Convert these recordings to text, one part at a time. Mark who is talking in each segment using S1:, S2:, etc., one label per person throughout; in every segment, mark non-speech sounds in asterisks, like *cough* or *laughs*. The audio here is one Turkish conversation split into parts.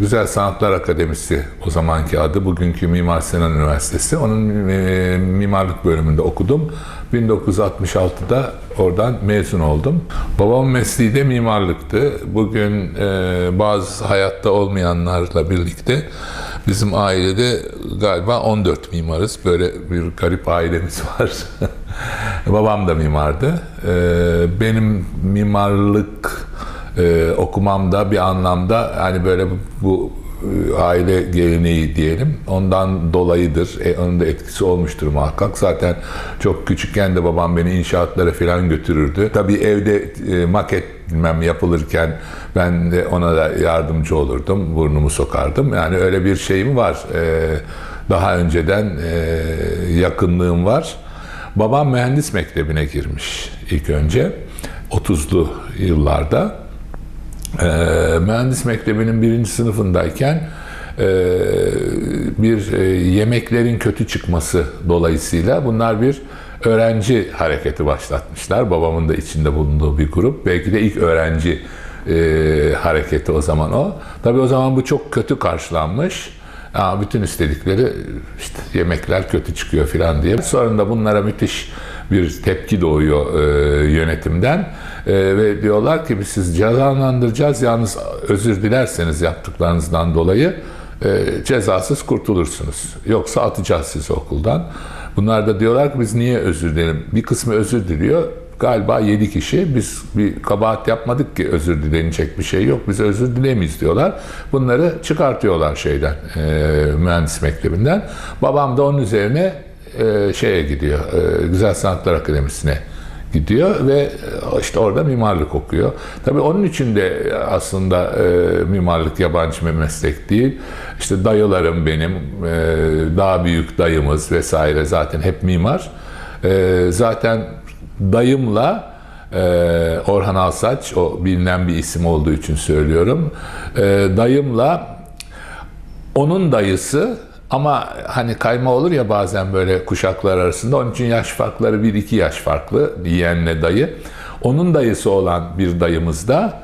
S1: Güzel Sanatlar Akademisi o zamanki adı, bugünkü Mimar Sinan Üniversitesi. Onun e, mimarlık bölümünde okudum. 1966'da oradan mezun oldum. Babamın mesleği de mimarlıktı. Bugün e, bazı hayatta olmayanlarla birlikte bizim ailede galiba 14 mimarız. Böyle bir garip ailemiz *laughs* var. Babam da mimardı. E, benim mimarlık e, okumamda bir anlamda hani böyle bu, bu e, aile geleneği diyelim. Ondan dolayıdır. E, onun da etkisi olmuştur muhakkak. Zaten çok küçükken de babam beni inşaatlara falan götürürdü. Tabii evde e, maket bilmem yapılırken ben de ona da yardımcı olurdum. Burnumu sokardım. Yani öyle bir şeyim var. E, daha önceden e, yakınlığım var. Babam mühendis mektebine girmiş ilk önce. 30'lu yıllarda. E, mühendis mektebinin birinci sınıfındayken e, bir e, yemeklerin kötü çıkması dolayısıyla bunlar bir öğrenci hareketi başlatmışlar. Babamın da içinde bulunduğu bir grup. Belki de ilk öğrenci e, hareketi o zaman o. Tabii o zaman bu çok kötü karşılanmış. Aa, bütün istedikleri işte yemekler kötü çıkıyor falan diye. Sonra da bunlara müthiş bir tepki doğuyor e, yönetimden e, ve diyorlar ki biz siz cezalandıracağız yalnız özür dilerseniz yaptıklarınızdan dolayı e, cezasız kurtulursunuz. Yoksa atacağız sizi okuldan. Bunlar da diyorlar ki biz niye özür dilerim? Bir kısmı özür diliyor. Galiba 7 kişi biz bir kabahat yapmadık ki özür dilenilecek bir şey yok. Biz özür dilemeyiz diyorlar. Bunları çıkartıyorlar şeyden e, mühendis mektebinden. Babam da onun üzerine e, şeye gidiyor. E, Güzel Sanatlar Akademisi'ne gidiyor ve e, işte orada mimarlık okuyor. Tabii onun için de aslında e, mimarlık yabancı bir meslek değil. İşte dayılarım benim, e, daha büyük dayımız vesaire zaten hep mimar. E, zaten dayımla e, Orhan Alsaç, o bilinen bir isim olduğu için söylüyorum. E, dayımla onun dayısı ama hani kayma olur ya bazen böyle kuşaklar arasında. Onun için yaş farkları 1-2 yaş farklı yeğenle dayı. Onun dayısı olan bir dayımız da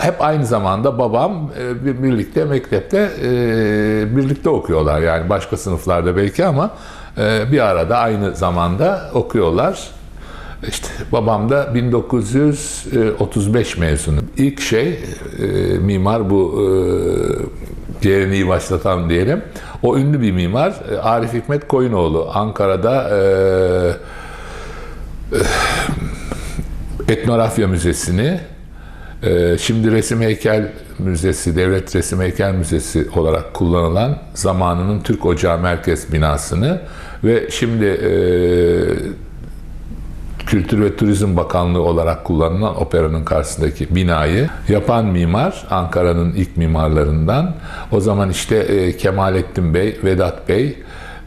S1: hep aynı zamanda babam e, birlikte mektepte e, birlikte okuyorlar. Yani başka sınıflarda belki ama e, bir arada aynı zamanda okuyorlar. İşte babam da 1935 mezunu. İlk şey mimar bu geleneği başlatan diyelim. O ünlü bir mimar Arif Hikmet Koyunoğlu. Ankara'da Etnografya Müzesi'ni şimdi Resim Heykel Müzesi, Devlet Resim Heykel Müzesi olarak kullanılan zamanının Türk Ocağı Merkez binasını ve şimdi Kültür ve Turizm Bakanlığı olarak kullanılan operanın karşısındaki binayı yapan mimar Ankara'nın ilk mimarlarından. O zaman işte e, Kemalettin Bey, Vedat Bey,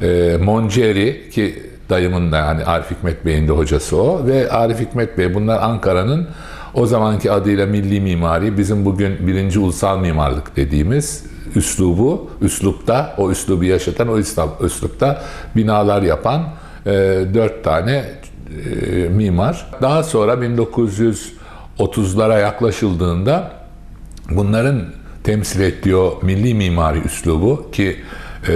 S1: e, Monceri ki dayımın da yani Arif Hikmet Bey'in de hocası o ve Arif Hikmet Bey bunlar Ankara'nın o zamanki adıyla milli mimari, bizim bugün birinci ulusal mimarlık dediğimiz üslubu, üslupta, o üslubu yaşatan, o üslupta binalar yapan e, dört tane e, mimar. Daha sonra 1930'lara yaklaşıldığında bunların temsil ettiği o milli mimari üslubu ki e,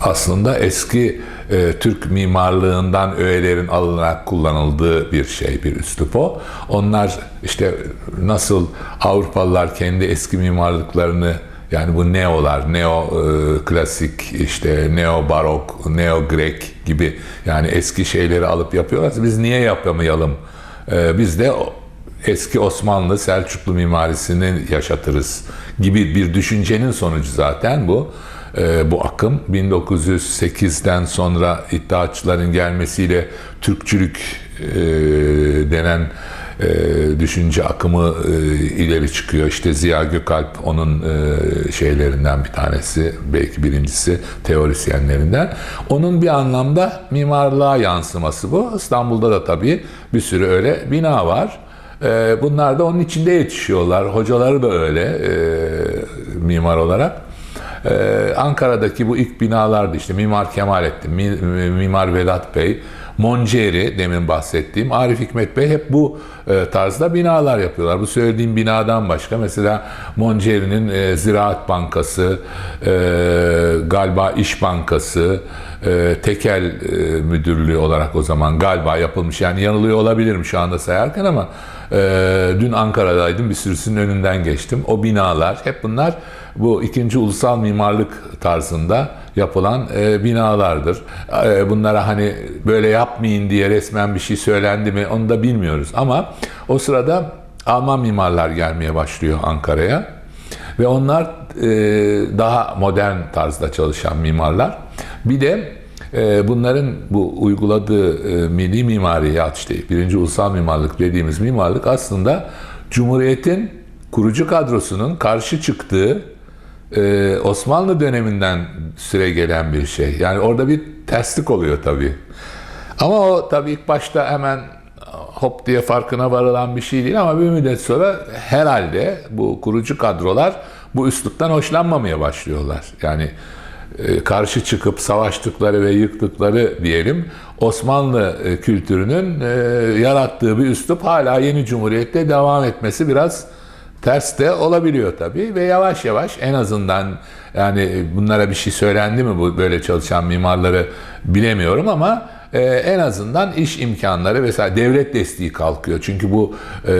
S1: aslında eski e, Türk mimarlığından öğelerin alınarak kullanıldığı bir şey, bir üslup o. Onlar işte nasıl Avrupalılar kendi eski mimarlıklarını yani bu neolar, neo e, klasik, işte neo barok, neo grek gibi yani eski şeyleri alıp yapıyorlar. Biz niye yapamayalım? E, biz de eski Osmanlı, Selçuklu mimarisini yaşatırız gibi bir düşüncenin sonucu zaten bu. E, bu akım 1908'den sonra iddiaçıların gelmesiyle Türkçülük e, denen e, düşünce akımı e, ileri çıkıyor. İşte Ziya Gökalp onun e, şeylerinden bir tanesi, belki birincisi teorisyenlerinden. Onun bir anlamda mimarlığa yansıması bu. İstanbul'da da tabii bir sürü öyle bina var. E, bunlar da onun içinde yetişiyorlar. Hocaları da öyle e, mimar olarak. Ee, Ankara'daki bu ilk binalardı işte Mimar Kemalettin, Mimar Vedat Bey. Monceri demin bahsettiğim Arif Hikmet Bey hep bu e, tarzda binalar yapıyorlar. Bu söylediğim binadan başka mesela Monceri'nin e, Ziraat Bankası, e, galiba İş Bankası, Tekel Müdürlüğü olarak o zaman galiba yapılmış. Yani yanılıyor olabilirim şu anda sayarken ama dün Ankara'daydım bir sürüsünün önünden geçtim. O binalar hep bunlar bu ikinci ulusal mimarlık tarzında yapılan e, binalardır. E, bunlara hani böyle yapmayın diye resmen bir şey söylendi mi onu da bilmiyoruz. Ama o sırada Alman mimarlar gelmeye başlıyor Ankara'ya. Ve onlar e, daha modern tarzda çalışan mimarlar. Bir de bunların bu uyguladığı milli mimari ya işte birinci ulusal mimarlık dediğimiz mimarlık aslında Cumhuriyet'in kurucu kadrosunun karşı çıktığı e, Osmanlı döneminden süre gelen bir şey. Yani orada bir terslik oluyor tabii. Ama o tabii ilk başta hemen hop diye farkına varılan bir şey değil ama bir müddet sonra herhalde bu kurucu kadrolar bu üsluptan hoşlanmamaya başlıyorlar. Yani e, karşı çıkıp savaştıkları ve yıktıkları diyelim Osmanlı e, kültürünün e, yarattığı bir üslup hala yeni cumhuriyette devam etmesi biraz ters de olabiliyor tabii ve yavaş yavaş en azından yani bunlara bir şey söylendi mi bu böyle çalışan mimarları bilemiyorum ama e, en azından iş imkanları vesaire devlet desteği kalkıyor. Çünkü bu e,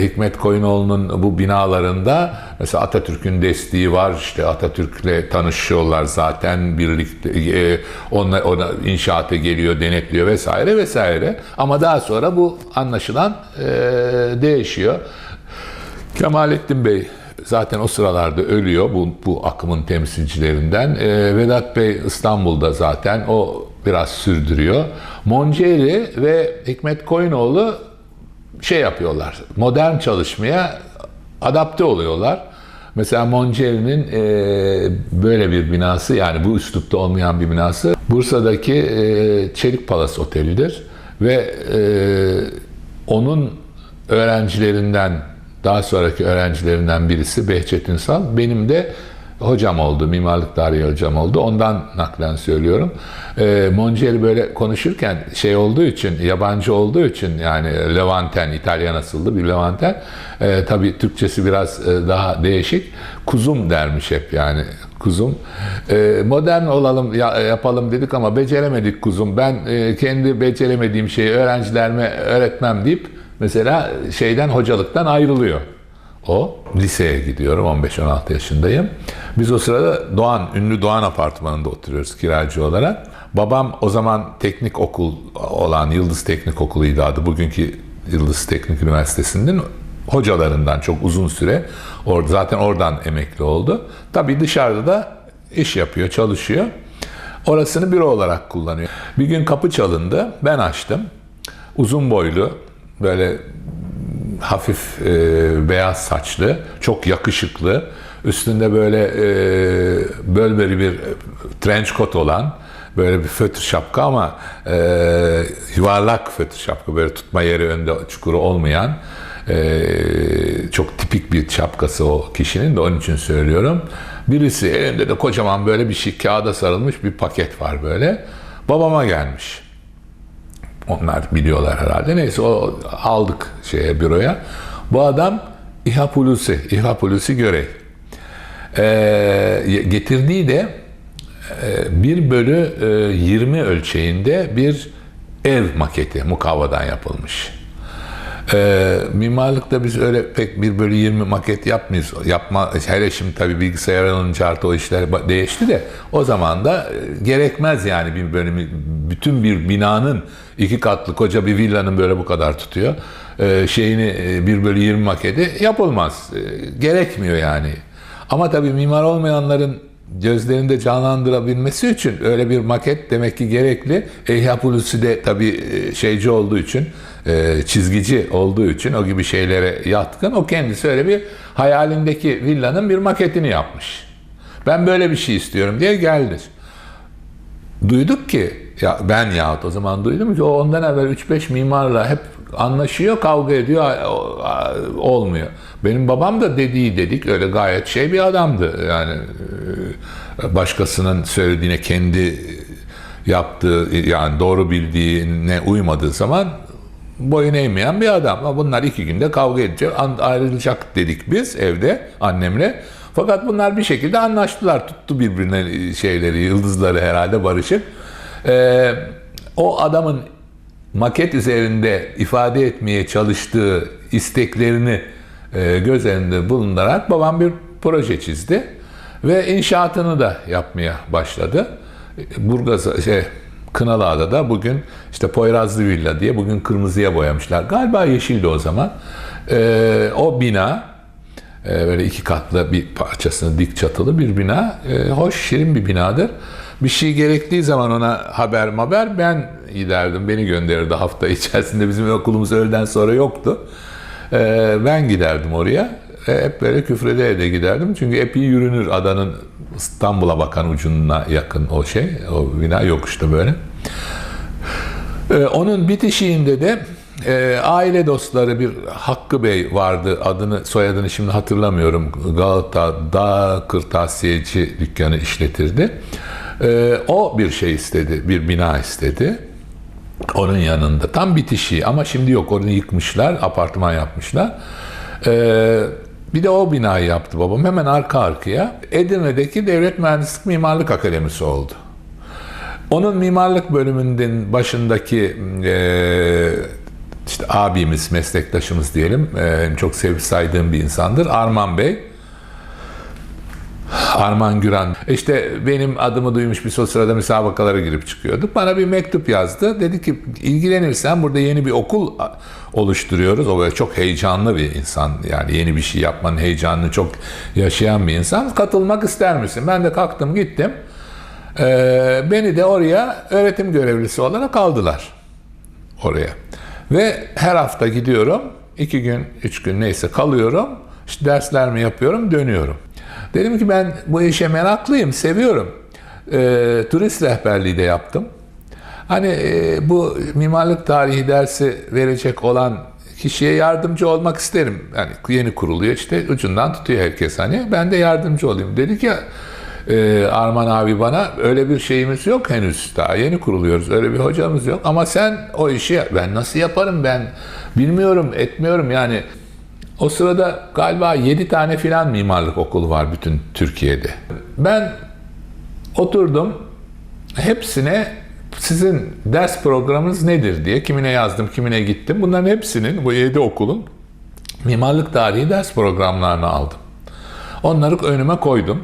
S1: Hikmet Koyunoğlu'nun bu binalarında mesela Atatürk'ün desteği var. İşte Atatürk'le tanışıyorlar zaten birlikte e, ona, ona inşaata geliyor, denetliyor vesaire vesaire. Ama daha sonra bu anlaşılan e, değişiyor. Kemalettin Bey zaten o sıralarda ölüyor bu, bu akımın temsilcilerinden. E, Vedat Bey İstanbul'da zaten o biraz sürdürüyor. Monceri ve Hikmet Koyunoğlu şey yapıyorlar. Modern çalışmaya adapte oluyorlar. Mesela Monceri'nin e, böyle bir binası yani bu üslupta olmayan bir binası Bursa'daki e, Çelik Palas Oteli'dir ve e, onun öğrencilerinden daha sonraki öğrencilerinden birisi Behçet Ünsal. Benim de hocam oldu, mimarlık tarihi hocam oldu. Ondan naklen söylüyorum. E, Monceri böyle konuşurken şey olduğu için, yabancı olduğu için yani Levanten, İtalyan asıllı bir Levanten. E, tabii Türkçesi biraz e, daha değişik. Kuzum dermiş hep yani kuzum. E, modern olalım, ya, yapalım dedik ama beceremedik kuzum. Ben e, kendi beceremediğim şeyi öğrencilerime öğretmem deyip mesela şeyden hocalıktan ayrılıyor. O liseye gidiyorum 15-16 yaşındayım. Biz o sırada Doğan, ünlü Doğan apartmanında oturuyoruz kiracı olarak. Babam o zaman teknik okul olan Yıldız Teknik Okulu'ydu adı. Bugünkü Yıldız Teknik Üniversitesi'nin hocalarından çok uzun süre. Or zaten oradan emekli oldu. Tabii dışarıda da iş yapıyor, çalışıyor. Orasını büro olarak kullanıyor. Bir gün kapı çalındı. Ben açtım. Uzun boylu, böyle hafif e, beyaz saçlı, çok yakışıklı, üstünde böyle e, bölberi bir trench coat olan, böyle bir fötr şapka ama e, yuvarlak fötr şapka, böyle tutma yeri önde çukuru olmayan, e, çok tipik bir şapkası o kişinin de onun için söylüyorum. Birisi elinde de kocaman böyle bir şey kağıda sarılmış bir paket var böyle. Babama gelmiş. Onlar biliyorlar herhalde. Neyse o aldık şeye büroya. Bu adam İHA Hulusi, İHA Hulusi Görey. Ee, getirdiği de e, 1 bölü e, 20 ölçeğinde bir ev maketi mukavvadan yapılmış. E, mimarlıkta biz öyle pek 1 bölü 20 maket yapmıyoruz. Yapma, hele şimdi tabii bilgisayar alınca artık o işler değişti de o zaman da e, gerekmez yani bir bölümü. Bütün bir binanın iki katlı koca bir villanın böyle bu kadar tutuyor. E, şeyini e, 1 bölü 20 maketi yapılmaz. E, gerekmiyor yani. Ama tabii mimar olmayanların gözlerinde canlandırabilmesi için öyle bir maket demek ki gerekli. Eyhap Hulusi de tabii şeyci olduğu için, çizgici olduğu için o gibi şeylere yatkın. O kendisi öyle bir hayalindeki villanın bir maketini yapmış. Ben böyle bir şey istiyorum diye geldi. Duyduk ki, ya ben yahut o zaman duydum ki o ondan evvel 3-5 mimarla hep anlaşıyor, kavga ediyor, olmuyor. Benim babam da dediği dedik, öyle gayet şey bir adamdı. Yani başkasının söylediğine kendi yaptığı yani doğru bildiğine uymadığı zaman boyun eğmeyen bir adam. Ama bunlar iki günde kavga edecek, ayrılacak dedik biz evde annemle. Fakat bunlar bir şekilde anlaştılar. Tuttu birbirine şeyleri, yıldızları herhalde barışık. Ee, o adamın maket üzerinde ifade etmeye çalıştığı isteklerini e, göz önünde bulundurarak babam bir proje çizdi ve inşaatını da yapmaya başladı. Burgaz şey Kınalıada da bugün işte Poyrazlı Villa diye bugün kırmızıya boyamışlar. Galiba yeşildi o zaman. Ee, o bina e, böyle iki katlı bir parçasını dik çatılı bir bina. E, hoş, şirin bir binadır. Bir şey gerektiği zaman ona haber haber ben giderdim. Beni gönderirdi hafta *laughs* içerisinde. Bizim okulumuz öğleden sonra yoktu. E, ben giderdim oraya. E, hep böyle küfrede ede giderdim. Çünkü epey yürünür adanın İstanbul'a bakan ucuna yakın o şey. O bina yokuşta böyle. Ee, onun bitişiğinde de e, aile dostları bir Hakkı Bey vardı. Adını, soyadını şimdi hatırlamıyorum. Galata'da kırtasiyeci dükkanı işletirdi. Ee, o bir şey istedi, bir bina istedi. Onun yanında. Tam bitişiği ama şimdi yok. Onu yıkmışlar, apartman yapmışlar. Ee, bir de o binayı yaptı babam. Hemen arka arkaya. Edirne'deki Devlet Mühendislik Mimarlık Akademisi oldu. Onun mimarlık bölümünün başındaki e, işte abimiz, meslektaşımız diyelim, e, çok sevip saydığım bir insandır. Arman Bey. Arman Güran. İşte benim adımı duymuş bir sırada müsabakalara girip çıkıyorduk. Bana bir mektup yazdı. Dedi ki ilgilenirsen burada yeni bir okul oluşturuyoruz. O böyle çok heyecanlı bir insan. Yani yeni bir şey yapmanın heyecanını çok yaşayan bir insan. Katılmak ister misin? Ben de kalktım gittim. Ee, beni de oraya öğretim görevlisi olarak aldılar. Oraya. Ve her hafta gidiyorum. iki gün, üç gün neyse kalıyorum. İşte derslerimi yapıyorum, dönüyorum. Dedim ki ben bu işe meraklıyım, seviyorum. Ee, turist rehberliği de yaptım. Hani e, bu mimarlık tarihi dersi verecek olan kişiye yardımcı olmak isterim. Yani yeni kuruluyor işte ucundan tutuyor herkes hani. Ben de yardımcı olayım. Dedi ki e, Arman abi bana öyle bir şeyimiz yok henüz daha yeni kuruluyoruz öyle bir hocamız yok ama sen o işi ben nasıl yaparım ben bilmiyorum etmiyorum yani o sırada galiba 7 tane filan mimarlık okulu var bütün Türkiye'de. Ben oturdum hepsine sizin ders programınız nedir diye kimine yazdım kimine gittim. Bunların hepsinin bu 7 okulun mimarlık tarihi ders programlarını aldım. Onları önüme koydum.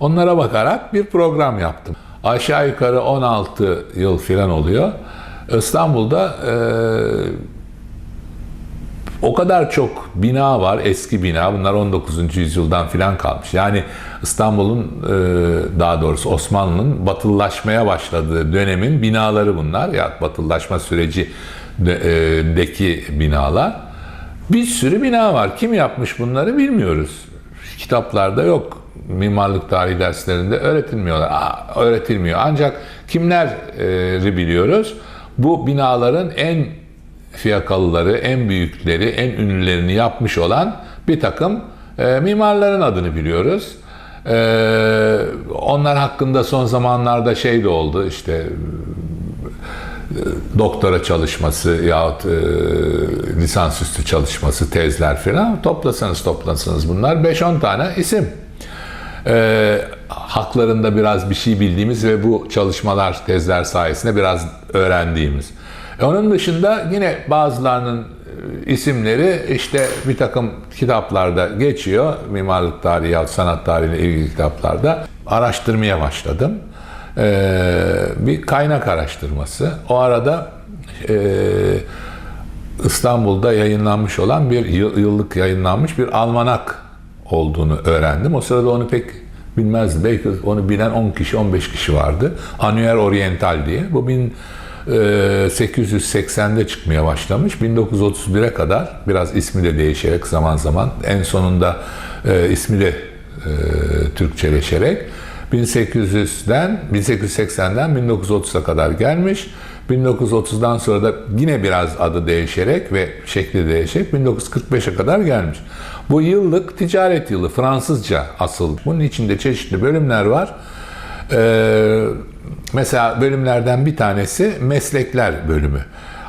S1: Onlara bakarak bir program yaptım. Aşağı yukarı 16 yıl filan oluyor. İstanbul'da e, o kadar çok bina var, eski bina. Bunlar 19. yüzyıldan filan kalmış. Yani İstanbul'un, e, daha doğrusu Osmanlı'nın batılılaşmaya başladığı dönemin binaları bunlar. Ya batılılaşma süreci e, deki binalar. Bir sürü bina var. Kim yapmış bunları bilmiyoruz. Kitaplarda yok mimarlık tarihi derslerinde öğretilmiyorlar. Aa, öğretilmiyor. Ancak kimleri biliyoruz? Bu binaların en fiyakalıları, en büyükleri, en ünlülerini yapmış olan bir takım e, mimarların adını biliyoruz. E, onlar hakkında son zamanlarda şey de oldu işte e, doktora çalışması yahut e, lisansüstü çalışması, tezler falan toplasanız toplasanız bunlar 5-10 tane isim e, haklarında biraz bir şey bildiğimiz ve bu çalışmalar, tezler sayesinde biraz öğrendiğimiz. Onun dışında yine bazılarının e, isimleri işte bir takım kitaplarda geçiyor. Mimarlık tarihi sanat tarihiyle ilgili kitaplarda. Araştırmaya başladım. E, bir kaynak araştırması. O arada e, İstanbul'da yayınlanmış olan bir yıllık yayınlanmış bir almanak olduğunu öğrendim. O sırada onu pek bilmezdim. Belki onu bilen 10 kişi, 15 kişi vardı. Annuaire Oriental diye. Bu 1880'de çıkmaya başlamış. 1931'e kadar biraz ismi de değişerek zaman zaman en sonunda e, ismi de e, Türkçeleşerek 1800'den 1880'den 1930'a kadar gelmiş. 1930'dan sonra da yine biraz adı değişerek ve şekli değişerek 1945'e kadar gelmiş. Bu yıllık ticaret yılı Fransızca asıl. Bunun içinde çeşitli bölümler var. Ee, Mesela bölümlerden bir tanesi meslekler bölümü.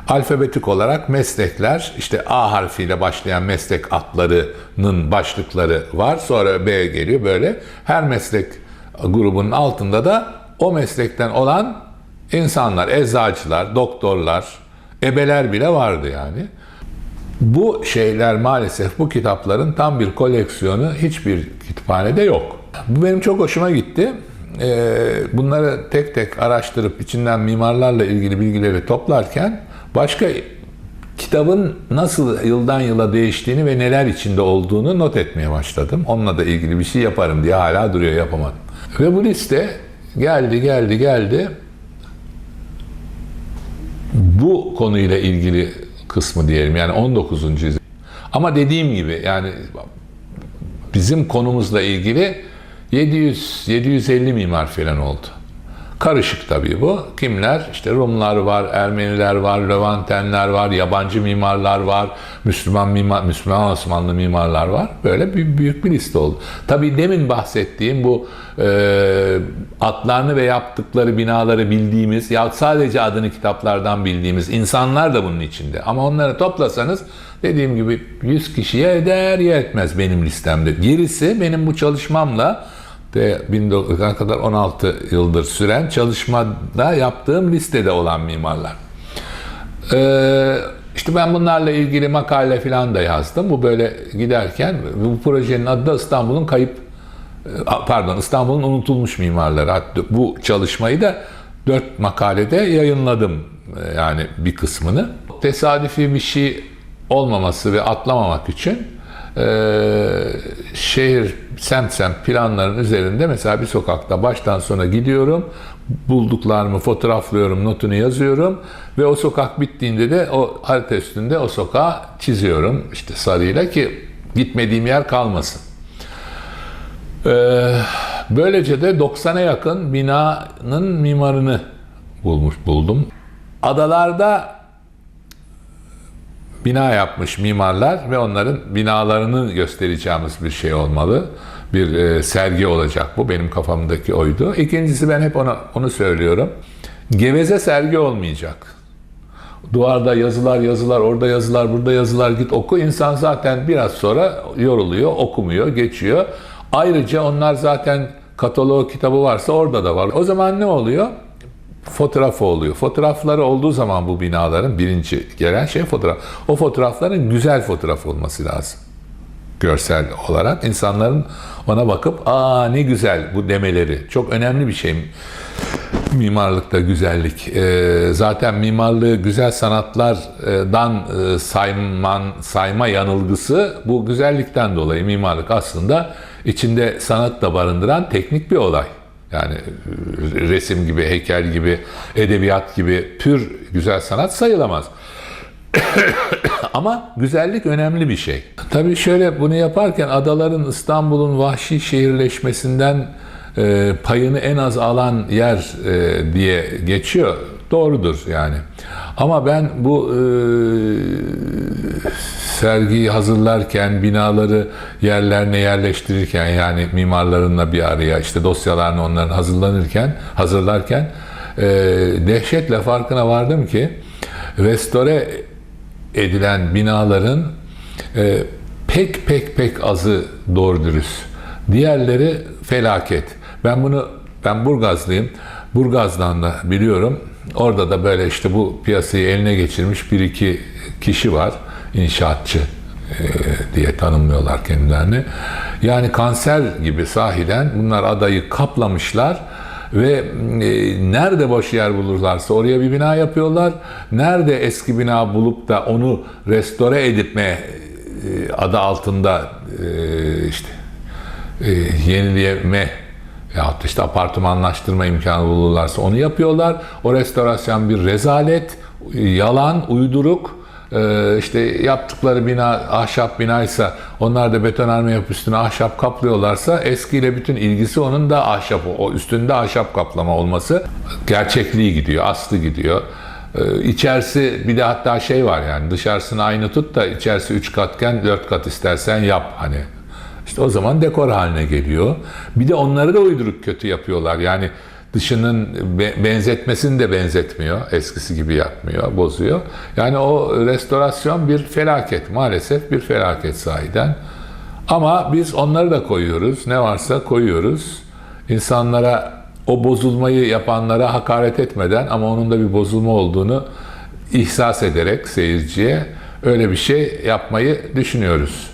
S1: Alfabetik olarak meslekler, işte A harfiyle başlayan meslek adlarının başlıkları var. Sonra B geliyor böyle. Her meslek grubunun altında da o meslekten olan insanlar, eczacılar, doktorlar, ebeler bile vardı yani. Bu şeyler maalesef bu kitapların tam bir koleksiyonu hiçbir kütüphanede yok. Bu benim çok hoşuma gitti. Ee, Bunları tek tek araştırıp içinden mimarlarla ilgili bilgileri toplarken başka kitabın nasıl yıldan yıla değiştiğini ve neler içinde olduğunu not etmeye başladım. Onunla da ilgili bir şey yaparım diye hala duruyor yapamadım. Ve bu liste geldi geldi geldi bu konuyla ilgili kısmı diyelim yani 19. yüzyıl. Ama dediğim gibi yani bizim konumuzla ilgili 700 750 mimar falan oldu. Karışık tabii bu. Kimler? İşte Rumlar var, Ermeniler var, Levantenler var, yabancı mimarlar var, Müslüman mimar, Müslüman Osmanlı mimarlar var. Böyle bir, büyük bir liste oldu. Tabii demin bahsettiğim bu e, adlarını ve yaptıkları binaları bildiğimiz ya sadece adını kitaplardan bildiğimiz insanlar da bunun içinde. Ama onları toplasanız dediğim gibi 100 kişiye eder ya benim listemde. Gerisi benim bu çalışmamla de 1900'e kadar 16 yıldır süren çalışmada yaptığım listede olan mimarlar. Ee, işte ben bunlarla ilgili makale falan da yazdım. Bu böyle giderken bu projenin adı da İstanbul'un kayıp pardon İstanbul'un unutulmuş mimarları. Hatta bu çalışmayı da dört makalede yayınladım yani bir kısmını. Tesadüfi bir şey olmaması ve atlamamak için e, şehir semt semt planların üzerinde mesela bir sokakta baştan sona gidiyorum. Bulduklarımı fotoğraflıyorum, notunu yazıyorum ve o sokak bittiğinde de o harita üstünde o sokağı çiziyorum işte sarıyla ki gitmediğim yer kalmasın. Ee, böylece de 90'a yakın binanın mimarını bulmuş buldum. Adalarda bina yapmış mimarlar ve onların binalarını göstereceğimiz bir şey olmalı. Bir e, sergi olacak bu. Benim kafamdaki oydu. İkincisi ben hep ona, onu söylüyorum. Geveze sergi olmayacak. Duvarda yazılar yazılar, orada yazılar, burada yazılar git oku. İnsan zaten biraz sonra yoruluyor, okumuyor, geçiyor. Ayrıca onlar zaten katalog kitabı varsa orada da var. O zaman ne oluyor? Fotoğrafı oluyor. Fotoğrafları olduğu zaman bu binaların birinci gelen şey fotoğraf. O fotoğrafların güzel fotoğraf olması lazım. Görsel olarak insanların ona bakıp aa ne güzel bu demeleri. Çok önemli bir şey mimarlıkta güzellik. Ee, zaten mimarlığı güzel sanatlardan e, sayman, sayma yanılgısı bu güzellikten dolayı mimarlık aslında içinde sanat da barındıran teknik bir olay. Yani resim gibi, heykel gibi, edebiyat gibi pür güzel sanat sayılamaz. *coughs* Ama güzellik önemli bir şey. Tabii şöyle bunu yaparken adaların İstanbul'un vahşi şehirleşmesinden e, payını en az alan yer e, diye geçiyor. Doğrudur yani. Ama ben bu e, sergiyi hazırlarken, binaları yerlerine yerleştirirken yani mimarlarınla bir araya işte dosyalarını onların hazırlanırken, hazırlarken e, dehşetle farkına vardım ki restore edilen binaların e, pek pek pek azı doğru dürüst. Diğerleri felaket. Ben bunu ben Burgazlıyım. Burgaz'dan da biliyorum. Orada da böyle işte bu piyasayı eline geçirmiş bir iki kişi var. İnşaatçı e, diye tanımlıyorlar kendilerini. Yani kanser gibi sahiden bunlar adayı kaplamışlar ve e, nerede boş yer bulurlarsa oraya bir bina yapıyorlar. Nerede eski bina bulup da onu restore edipme e, adı altında e, işte yenileme yahut işte apartmanlaştırma imkanı bulurlarsa onu yapıyorlar. O restorasyon bir rezalet, yalan, uyduruk. Ee, işte yaptıkları bina ahşap binaysa onlar da betonarme yapıp üstüne ahşap kaplıyorlarsa eskiyle bütün ilgisi onun da ahşap o üstünde ahşap kaplama olması gerçekliği gidiyor, aslı gidiyor. Ee, içerisi bir de hatta şey var yani dışarısını aynı tut da içerisi 3 katken 4 kat istersen yap hani işte o zaman dekor haline geliyor. Bir de onları da uyduruk kötü yapıyorlar. Yani dışının be- benzetmesini de benzetmiyor. Eskisi gibi yapmıyor, bozuyor. Yani o restorasyon bir felaket. Maalesef bir felaket sahiden. Ama biz onları da koyuyoruz. Ne varsa koyuyoruz. İnsanlara o bozulmayı yapanlara hakaret etmeden ama onun da bir bozulma olduğunu ihsas ederek seyirciye öyle bir şey yapmayı düşünüyoruz.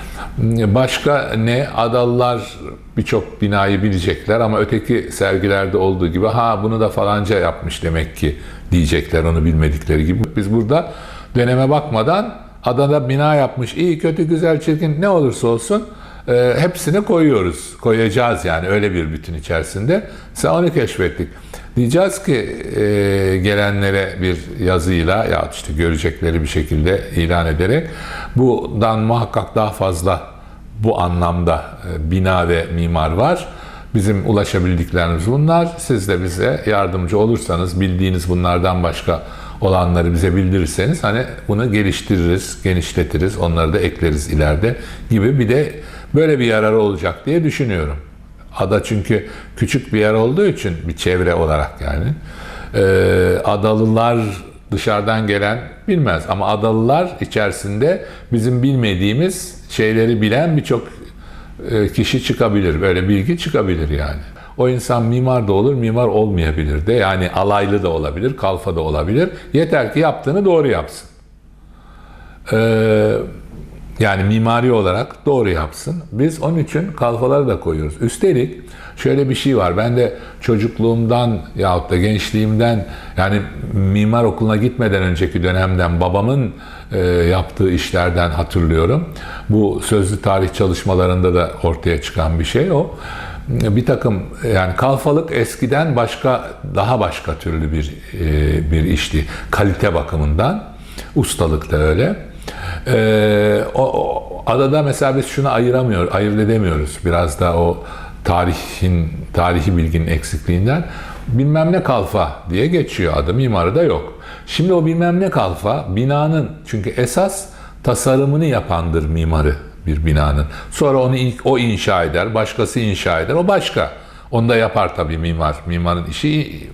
S1: Başka ne? Adalılar birçok binayı bilecekler ama öteki sergilerde olduğu gibi ha bunu da falanca yapmış demek ki diyecekler onu bilmedikleri gibi. Biz burada döneme bakmadan adada bina yapmış iyi kötü güzel çirkin ne olursa olsun e, hepsini koyuyoruz. Koyacağız yani öyle bir bütün içerisinde. Sen onu keşfettik. Diyeceğiz ki e, gelenlere bir yazıyla ya işte görecekleri bir şekilde ilan ederek bundan muhakkak daha fazla bu anlamda e, bina ve mimar var. Bizim ulaşabildiklerimiz bunlar. Siz de bize yardımcı olursanız bildiğiniz bunlardan başka olanları bize bildirirseniz hani bunu geliştiririz, genişletiriz, onları da ekleriz ileride gibi bir de böyle bir yararı olacak diye düşünüyorum. Ada çünkü küçük bir yer olduğu için bir çevre olarak yani. Ee, adalılar dışarıdan gelen bilmez ama adalılar içerisinde bizim bilmediğimiz şeyleri bilen birçok e, kişi çıkabilir. Böyle bilgi çıkabilir yani. O insan mimar da olur, mimar olmayabilir de. Yani alaylı da olabilir, kalfa da olabilir. Yeter ki yaptığını doğru yapsın. Ee, yani mimari olarak doğru yapsın. Biz onun için kalfaları da koyuyoruz. Üstelik şöyle bir şey var. Ben de çocukluğumdan yahut da gençliğimden yani mimar okuluna gitmeden önceki dönemden babamın e, yaptığı işlerden hatırlıyorum. Bu sözlü tarih çalışmalarında da ortaya çıkan bir şey o. Bir takım yani kalfalık eskiden başka daha başka türlü bir e, bir işti. Kalite bakımından. Ustalık da öyle. Ee, o, o adada mesela biz şunu ayıramıyor, ayırt edemiyoruz. Biraz da o tarihin, tarihi bilginin eksikliğinden. Bilmem ne kalfa diye geçiyor adı. Mimarı da yok. Şimdi o bilmem ne kalfa binanın çünkü esas tasarımını yapandır mimarı bir binanın. Sonra onu ilk o inşa eder, başkası inşa eder. O başka. Onu da yapar tabii mimar. Mimarın işi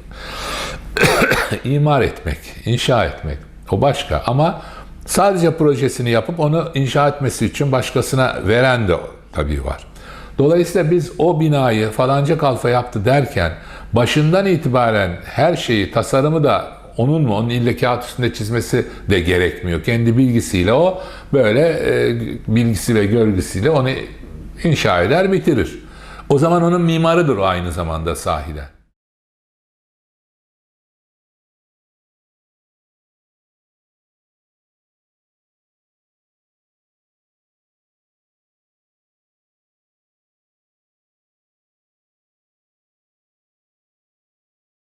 S1: *coughs* imar etmek, inşa etmek. O başka ama Sadece projesini yapıp onu inşa etmesi için başkasına veren de tabii var. Dolayısıyla biz o binayı falanca kalfa yaptı derken başından itibaren her şeyi, tasarımı da onun mu, onun ille kağıt üstünde çizmesi de gerekmiyor. Kendi bilgisiyle o böyle e, bilgisi ve görgüsüyle onu inşa eder, bitirir. O zaman onun mimarıdır o aynı zamanda sahiden.